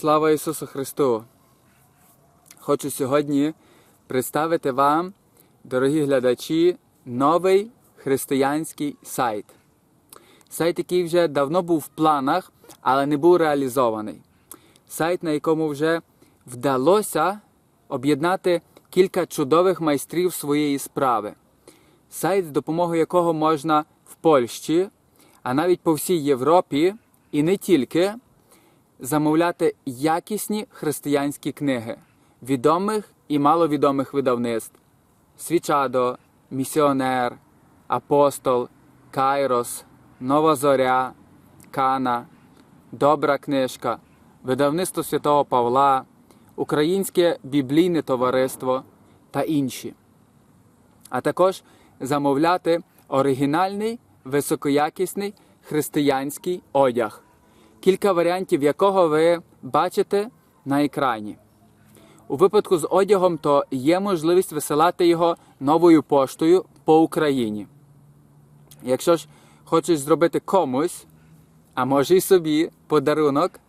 Слава Ісусу Христу! Хочу сьогодні представити вам, дорогі глядачі, новий християнський сайт. Сайт, який вже давно був в планах, але не був реалізований. Сайт, на якому вже вдалося об'єднати кілька чудових майстрів своєї справи. Сайт, з допомогою якого можна в Польщі, а навіть по всій Європі, і не тільки замовляти якісні християнські книги відомих і маловідомих видавництв: Свічадо, Місіонер, Апостол, Кайрос, Нова Зоря, Кана, Добра книжка, Видавництво Святого Павла, Українське біблійне товариство та інші. А також замовляти оригінальний високоякісний християнський одяг кілька варіантів якого ви бачите на екрані. У випадку з одягом, то є можливість висилати його новою поштою по Україні. Якщо ж хочеш зробити комусь, а може й собі подарунок,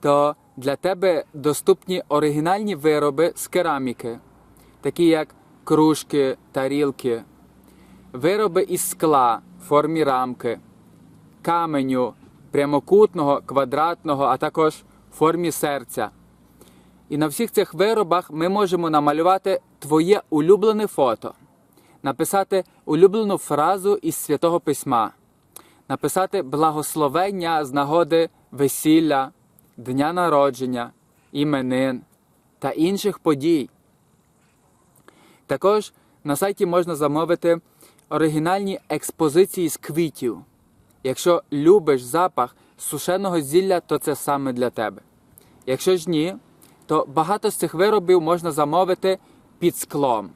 то для тебе доступні оригінальні вироби з кераміки, такі як кружки, тарілки, вироби із скла в формі рамки, каменю, прямокутного, квадратного, а також формі серця. І на всіх цих виробах ми можемо намалювати твоє улюблене фото, написати улюблену фразу із святого письма, написати благословення з нагоди весілля, дня народження, іменин та інших подій. Також на сайті можна замовити оригінальні експозиції з квітів. Якщо любиш запах сушеного зілля, то це саме для тебе. Якщо ж ні, то багато з цих виробів можна замовити під склом.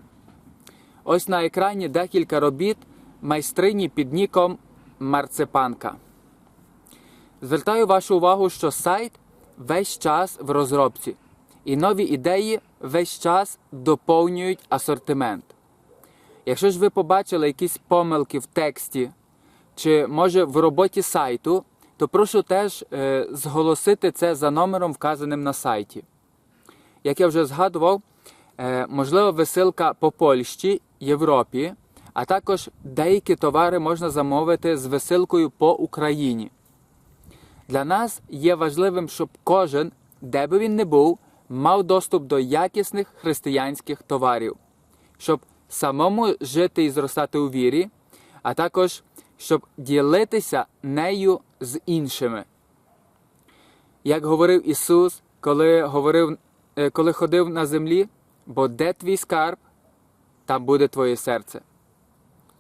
Ось на екрані декілька робіт майстрині під ніком Марципанка. Звертаю вашу увагу, що сайт весь час в розробці, і нові ідеї весь час доповнюють асортимент. Якщо ж ви побачили якісь помилки в тексті, чи може в роботі сайту, то прошу теж е, зголосити це за номером, вказаним на сайті. Як я вже згадував, е, можливо, висилка по Польщі, Європі, а також деякі товари можна замовити з висилкою по Україні. Для нас є важливим, щоб кожен, де би він не був, мав доступ до якісних християнських товарів, щоб самому жити і зростати у вірі, а також щоб ділитися нею з іншими. Як говорив Ісус, коли говорив, е, коли ходив на землі, бо де твій скарб, там буде твоє серце.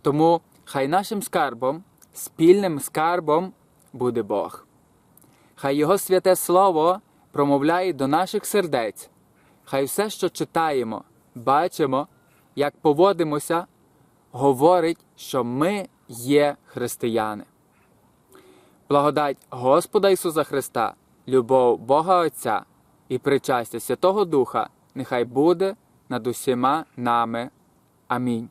Тому хай нашим скарбом, спільним скарбом буде Бог. Хай Його святе Слово промовляє до наших сердець, хай все, що читаємо, бачимо, як поводимося, говорить, що ми є християни. Благодать Господа Ісуса Христа, любов Бога Отця і причастя Святого Духа нехай буде над усіма нами. Амінь.